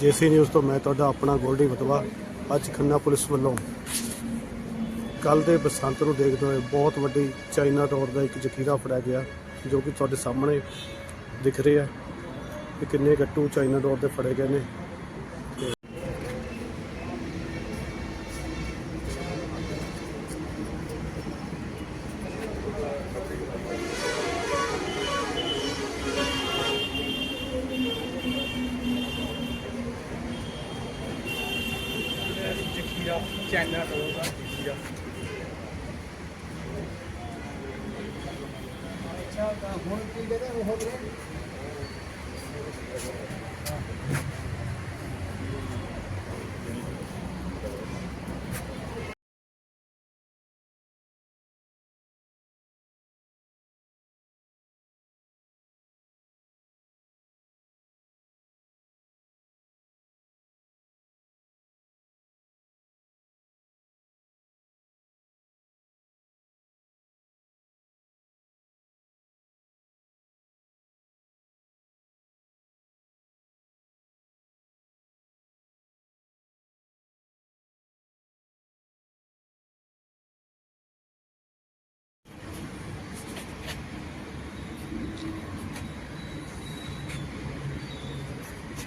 JC news ਤੋਂ ਮੈਂ ਤੁਹਾਡਾ ਆਪਣਾ ਗੋਲਡੀ ਬਤਵਾ ਅੱਜ ਖੰਨਾ ਪੁਲਿਸ ਵੱਲੋਂ ਕੱਲ ਦੇ ਬਸੰਤ ਨੂੰ ਦੇਖਦੇ ਹੋਏ ਬਹੁਤ ਵੱਡੀ ਚਾਈਨਾ ਡੋਰ ਦਾ ਇੱਕ ਜ਼ਖੀਰਾ ਫੜਿਆ ਗਿਆ, ਜੋ ਕਿ ਤੁਹਾਡੇ ਸਾਹਮਣੇ ਦਿਖ ਰਿਹਾ ਕਿ ਕਿੰਨੇ ਗੱਟੂ ਚਾਈਨਾ ਡੋਰ ਦੇ ਫੜੇ ਗਏ ਨੇ। ਜਖੀਰਾ ਚਾਈਨਾ ਡੋਰ ਦਾ ਜਖੀਰਾ ਅੱਛਾ ਤਾਂ ਹੁਣ ਕੀ ਕਹਿੰਦੇ ਉਹ ਹੋ ਗਿਆ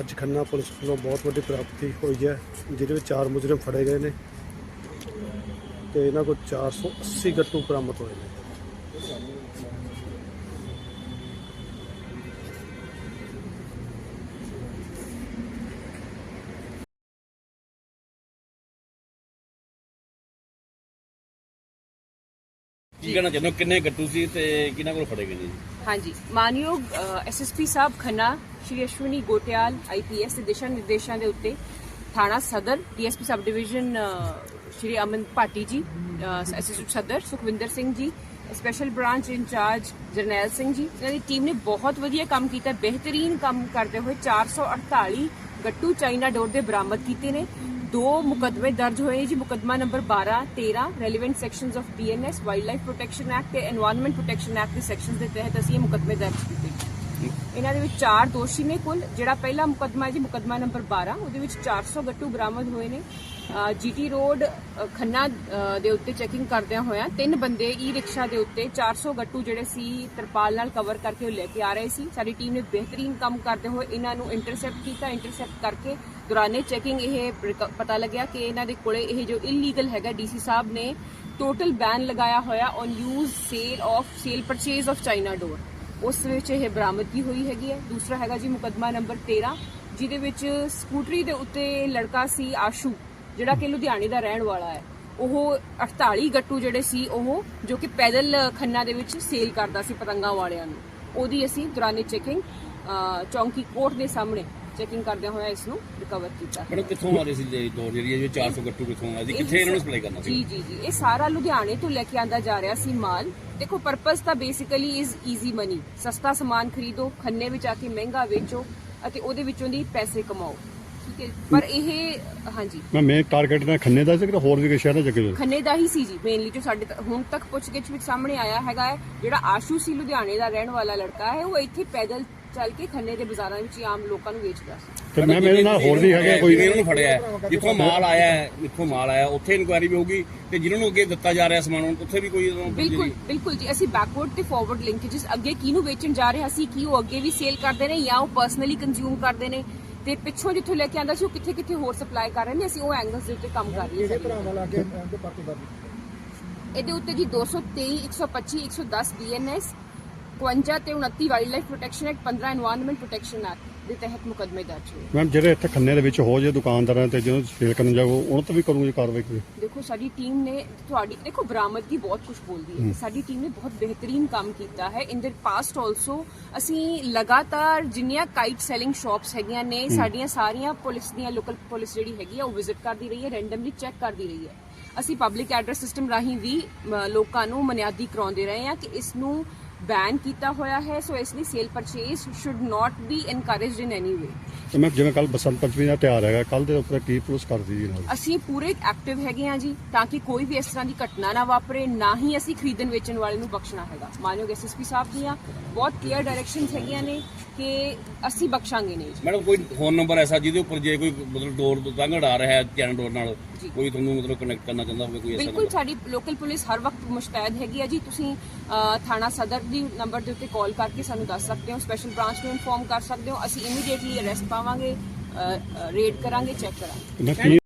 ਅੱਜ ਖੰਨਾ ਪੁਲਿਸ ਵੱਲੋਂ ਬਹੁਤ ਵੱਡੀ ਪ੍ਰਾਪਤੀ ਹੋਈ ਹੈ, ਜਿਹਦੇ ਵਿੱਚ ਚਾਰ ਮੁਜਰਮ ਫੜੇ ਗਏ ਨੇ ਤੇ ਇਹਨਾਂ ਕੋਲ 480 ਗੱਟੂ ਬਰਾਮਦ ਹੋਏ ਨੇ। ਕੀ ਕਹਿਣਾ ਚਾਹੁੰਦੇ ਹੋ? ਕਿੰਨੇ ਗੱਟੂ ਸੀ ਤੇ ਕਿਹਨਾਂ ਕੋਲ ਫੜੇ ਗਏ ਨੇ ਜੀ? ਹਾਂਜੀ, ਮਾਨਯੋਗ ਐਸਐਸਪੀ ਸਾਹਿਬ ਖੰਨਾ, ਸ਼੍ਰੀ ਅਸ਼ਵਨੀ ਗੋਟਿਆਲ ਆਈਪੀਐਸ ਦੇ ਦਿਸ਼ਾ ਨਿਰਦੇਸ਼ਾਂ ਦੇ ਉੱਤੇ ਥਾਣਾ ਸਦਰ DSP sub division Shri Aman Bhati ji SSP Sadar, Sukhwinder Singh ji special branch incharge Jarnail Singh ji, ਇਹਨਾਂ ਦੀ ਟੀਮ ਨੇ ਬਹੁਤ ਵਧੀਆ ਕੰਮ ਕੀਤਾ, ਬਿਹਤਰੀਨ ਕੰਮ ਕਰਦੇ ਹੋਏ 448 ਗੱਟੂ ਚਾਈਨਾ ਡੋਰ ਦੇ ਬਰਾਮਦ ਕੀਤੇ ਨੇ। ਦੋ ਮੁਕਦਮੇ ਦਰਜ ਹੋਏ ਜੀ, ਮੁਕਦਮਾ number 12 13 relevant sections of BNS wild life protection act ਤੇ এনवायरमेंट ਪ੍ਰੋਟੈਕਸ਼ਨ ਐਕਟ ਦੇ ਸੈਕਸ਼ਨਸ ਦੇ ਤਹਿਤ ਅਸੀਂ ਇਹ ਮੁਕਦਮੇ ਦਰਜ ਕੀਤੇ। ਇਹਨਾਂ ਦੇ ਵਿੱਚ ਚਾਰ ਦੋਸ਼ੀ ਨੇ ਕੁੱਲ, ਜਿਹੜਾ ਪਹਿਲਾ ਮੁਕਦਮਾ ਹੈ ਜੀ, ਮੁਕਦਮਾ ਨੰਬਰ 12 ਉਹਦੇ ਵਿੱਚ 400 ਗੱਟੂ ਬਰਾਮਦ ਹੋਏ ਨੇ। ਜੀਟੀ ਰੋਡ ਖੰਨਾ ਦੇ ਉੱਤੇ ਚੈਕਿੰਗ ਕਰਦਿਆਂ ਹੋਇਆਂ ਤਿੰਨ ਬੰਦੇ ਈ ਰਿਕਸ਼ਾ ਦੇ ਉੱਤੇ 400 ਗੱਟੂ ਜਿਹੜੇ ਸੀ, ਤਰਪਾਲ ਨਾਲ ਕਵਰ ਕਰਕੇ ਉਹ ਲੈ ਕੇ ਆ ਰਹੇ ਸੀ। ਸਾਡੀ ਟੀਮ ਨੇ ਬਿਹਤਰੀਨ ਕੰਮ ਕਰਦੇ ਹੋਏ ਇਹਨਾਂ ਨੂੰ ਇੰਟਰਸੈਪਟ ਕੀਤਾ। ਇੰਟਰਸੈਪਟ ਕਰਕੇ ਦੌਰਾਨੇ ਚੈਕਿੰਗ ਇਹ ਪਤਾ ਲੱਗਿਆ ਕਿ ਇਹਨਾਂ ਦੇ ਕੋਲੇ ਇਹ ਜੋ ਇਲੀਗਲ ਹੈਗਾ ਡੀਸੀ ਸਾਹਿਬ ਨੇ ਟੋਟਲ ਬੈਨ ਲਗਾਇਆ ਹੋਇਆ on use sale of sale purchase of China ਡੋਰ ਉਸ ਵਿੱਚ ਇਹ ਬਰਾਮਦਗੀ ਹੋਈ ਹੈਗੀ ਹੈ। ਦੂਸਰਾ ਹੈਗਾ ਜੀ ਮੁਕਦਮਾ ਨੰਬਰ 13 ਜਿਹਦੇ ਵਿੱਚ ਸਕੂਟਰੀ ਦੇ ਉੱਤੇ ਲੜਕਾ ਸੀ ਆਸ਼ੂ, ਜਿਹੜਾ ਕਿ ਲੁਧਿਆਣੇ ਦਾ ਰਹਿਣ ਵਾਲਾ ਹੈ। ਉਹ 48 ਗੱਟੂ ਜਿਹੜੇ ਸੀ, ਉਹ ਜੋ ਕਿ ਪੈਦਲ ਖੰਨਾ ਦੇ ਵਿੱਚ ਸੇਲ ਕਰਦਾ ਸੀ ਪਤੰਗਾਂ ਵਾਲਿਆਂ ਨੂੰ। ਉਹਦੀ ਅਸੀਂ ਦੌਰਾਨੇ ਚੈਕਿੰਗ ਚੌਂਕੀ ਕੋਰਟ ਦੇ ਸਾਹਮਣੇ ਚੈਕਿੰਗ ਕਰਦਿਆਂ ਹੋਇਆ ਇਸ ਨੂੰ ਰਿਕਵਰ ਕੀਤਾ ਮੈਡਮ ਕਿੱਥੋਂ ਆ ਰਹੇ ਸੀ ਜੀ ਦੋ ਜਿਹੜੀ ਇਹ 400 ਗੱਟੂ ਕਿੱਥੋਂ ਆ? ਸੀ ਕਿੱਥੇ ਇਹਨਾਂ ਨੂੰ ਸਪਲਾਈ ਕਰਨਾ ਜੀ ਸੀ? ਜੀ ਜੀ ਇਹ ਸਾਰਾ ਲੁਧਿਆਣੇ ਤੋਂ ਲੈ ਕੇ ਆਂਦਾ ਜਾ ਰਿਹਾ ਸੀ ਮਾਲ। ਦੇਖੋ ਪਰਪਸ ਤਾਂ ਬੇਸਿਕਲੀ ਇਜ਼ ਈਜ਼ੀ ਮਨੀ ਸਸਤਾ ਸਮਾਨ ਖਰੀਦੋ ਖੰਨੇ ਵਿੱਚ ਆ ਕੇ ਮਹਿੰਗਾ ਵੇਚੋ ਅਤੇ ਉਹਦੇ ਵਿੱਚੋਂ ਦੀ ਪੈਸੇ ਕਮਾਓ। ਠੀਕ ਹੈ ਪਰ ਇਹ ਹਾਂਜੀ। ਮੈਂ ਮੇਨ ਟਾਰਗੇਟ ਤਾਂ ਖੰਨੇ ਦਾ ਸੀ ਕਿ ਹੋਰ ਵੀ ਕਿਸੇ ਸ਼ਹਿਰ ਦਾ ਚੱਕੇ ਖੰਨੇ ਦਾ ਹੀ ਸੀ ਜੀ ਮੇਨਲੀ ਜੋ ਸਾਡੇ ਹੁਣ ਤੱਕ ਪੁੱਛਗਿੱਛ ਵਿੱਚ ਸਾਹਮਣੇ ਆਇਆ ਹੈਗਾ ਹੈ ਜਿਹੜਾ ਆਸ਼ੂ ਸੀ ਲੁਧਿਆਣੇ ਦਾ ਰਹਿਣ ਵਾਲਾ ਲੜਕਾ ਹੈ ਉਹ ਇੱਥੇ ਪੈਦਲ ਚੱਲ ਕੇ ਖੰਨੇ ਦੇ ਬਾਜ਼ਾਰਾਂ ਵਿੱਚ ਹੀ ਆਮ ਲੋਕਾਂ ਨੂੰ ਵੇਚਦਾ ਸੀ। ਤੇ ਮੈਂ ਮੇਰੇ ਨਾਲ ਹੋਰ ਵੀ ਹੈਗੇ ਕੋਈ ਜਿਵੇਂ ਇਹਨਾਂ ਨੂੰ ਫੜਿਆ ਹੈ, ਜਿੱਥੋਂ ਮਾਲ ਆਇਆ ਹੈ ਜਿੱਥੋਂ ਮਾਲ ਆਇਆ ਉੱਥੇ ਇਨਕੁਆਇਰੀ ਵੀ ਹੋਊਗੀ ਤੇ ਜਿਹਨਾਂ ਨੂੰ ਅੱਗੇ ਦਿੱਤਾ ਜਾ ਰਿਹਾ ਸਮਾਨ ਉੱਥੇ ਵੀ ਕੋਈ ਬਿਲਕੁਲ ਬਿਲਕੁਲ ਜੀ। ਅਸੀਂ ਬੈਕਵਰਡ ਤੇ ਫਾਰਵਰਡ ਲਿੰਕੇजेस ਅੱਗੇ ਕਿਹਨੂੰ ਵੇਚਣ ਜਾ ਰਹੇ ਸੀ ਕੀ ਉਹ ਅੱਗੇ ਵੀ ਸੇਲ ਕਰਦੇ ਨੇ ਜਾਂ ਉਹ ਪਰਸਨਲੀ ਕੰਜ਼ਿਊਮ ਕਰਦੇ ਨੇ? ਤੇ ਪਿੱਛੋਂ ਜਿੱਥੋਂ ਲੈ ਕੇ ਆਂਦਾ ਸੀ ਉਹ ਕਿੱਥੇ ਕਿੱਥੇ ਹੋਰ ਸਪਲਾਈ ਕਰ ਰਹੇ ਨੇ? ਅਸੀਂ ਉਹ ਐਂਗਲਸ ਦੇ ਉੱਤੇ ਕੰਮ ਕਰ ਰਹੇ ਹਾਂ ਇਹਦੇ ਉੱਤੇ ਜੀ 223 125 110 ਬੀਐਨਐਸ 51 ਤੇ 29 wild life protection act 15 environment protection act ਦੇ ਤਹਿਤ ਮੁਕਦਮੇ ਦਰਜ ਹੋਏ ਮੈਮ ਜਿਹੜੇ ਇੱਥੇ ਖੰਨੇ ਦੇ ਵਿੱਚ ਹੋ ਜੇ ਦੁਕਾਨਦਾਰਾਂ ਤੇ ਜਦੋਂ ਸੇਲ ਕਰਨ ਜਾਓ ਉਹਨਾਂ ਤੇ ਵੀ ਕਰੂਗੀ ਕਾਰਵਾਈ ਕੋਈ ਦੇਖੋ ਸਾਡੀ ਟੀਮ ਨੇ ਤੁਹਾਡੀ ਦੇਖੋ ਬਰਾਮਦ ਦੀ ਬਹੁਤ ਕੁਝ ਬੋਲਦੀ ਹੈ ਸਾਡੀ ਟੀਮ ਨੇ ਬਹੁਤ ਬਿਹਤਰੀਨ ਕੰਮ ਕੀਤਾ ਹੈ ਇਨ ਦਰ ਪਾਸਟ ਆਲਸੋ ਅਸੀਂ ਲਗਾਤਾਰ ਜਿੰਨੀਆਂ ਕਾਈਟ ਸੈਲਿੰਗ ਸ਼ਾਪਸ ਹੈਗੀਆਂ ਨੇ ਸਾਡੀਆਂ ਸਾਰੀਆਂ ਪੁਲਿਸ ਦੀਆਂ ਲੋਕਲ ਪੁਲਿਸ ਜਿਹੜੀ ਹੈਗੀ ਆ ਉਹ ਵਿਜ਼ਿਟ ਕਰਦੀ ਰਹੀ ਹੈ ਰੈਂਡਮਲੀ ਚੈੱਕ ਕਰਦੀ ਰਹੀ ਹੈ ਅਸੀਂ ਪਬਲਿਕ ਐਡਰੈਸ ਸਿਸਟਮ ਰਾਹੀਂ ਵੀ ਲੋਕਾਂ ਨੂੰ ਮਨਿਆਦੀ ਕਰਾਉਂਦੇ ਰਹੇ ਹਾਂ ਕਿ ਇਸ ਨੂੰ ਬੈਨ ਕੀਤਾ ਹੋਇਆ ਹੈ ਸੋ ਇਸ ਲਈ sale purchase should not be encouraged in any way ਤੇ ਮੈਂ ਜਿਵੇਂ ਕੱਲ ਬਸੰਤ ਪੰਚਮੀ ਦਾ ਤਿਉਹਾਰ ਹੈਗਾ ਕੱਲ ਦੇ ਉੱਪਰ ਕੀ ਪੁਲਿਸ ਕਰਦੀ ਜੀ ਨਾਲ ਅਸੀਂ ਪੂਰੇ ਐਕਟਿਵ ਹੈਗੇ ਹਾਂ ਜੀ ਤਾਂ ਕਿ ਕੋਈ ਵੀ ਇਸ ਤਰ੍ਹਾਂ ਦੀ ਘਟਨਾ ਨਾ ਵਾਪਰੇ ਨਾ ਹੀ ਅਸੀਂ ਖਰੀਦਣ ਵੇਚਣ ਵਾਲੇ ਨੂੰ ਬਖਸ਼ਣਾ ਹੈਗਾ। ਮਾਨਯੋਗ ਐਸਐਸਪੀ ਸਾਹਿਬ ਦੀਆਂ ਬਹੁਤ ਕਲੀਅਰ ਡਾਇਰੈਕਸ਼ਨਸ ਹੈਗੀਆਂ ਨੇ ਕਿ ਅਸੀਂ ਬਖਸ਼ਾਂਗੇ ਨਹੀਂ ਮੈਡਮ ਕੋਈ ਫੋਨ ਨੰਬਰ ਐਸਾ ਜਿਹਦੇ ਉੱਪਰ ਜੇ ਕੋਈ ਮਤਲਬ ਡੋਰ ਤੰਗ ਉਡਾ ਰਿਹਾ ਹੈ ਚੈਨ ਡੋਰ ਨਾਲ ਜੀ। ਕੋਈ ਤੁਹਾਨੂੰ ਮਤਲਬ ਕਨੈਕਟ ਕਰਨਾ ਚਾਹੁੰਦਾ ਹੋਵੇ ਕੋਈ ਐਸਾ ਬਿਲਕੁਲ ਸਾਡੀ ਲੋਕਲ ਪੁਲਿਸ ਹਰ ਵਕਤ ਮੁਸ਼ਤੈਦ ਹੈਗੀ ਹੈ ਜੀ। ਤੁਸੀਂ ਅ, ਥਾਣਾ ਸਦਰ ਦੀ ਨੰਬਰ ਦੇ ਉੱਤੇ ਕਾਲ ਕਰਕੇ ਸਾਨੂੰ ਦੱਸ ਸਕਦੇ ਹੋ ਸਪੈਸ਼ਲ ਬ੍ਰਾਂਚ ਨੂੰ ਇਨਫੋਰਮ ਕਰ ਸਕਦੇ ਹੋ। ਅਸੀਂ ਇਮੀਡੀਏਟਲੀ ਅਰੈਸਟ ਪਾਵਾਂਗੇ ਰੇਡ ਕਰਾਂਗੇ ਚੈੱਕ ਕਰਾਂਗੇ।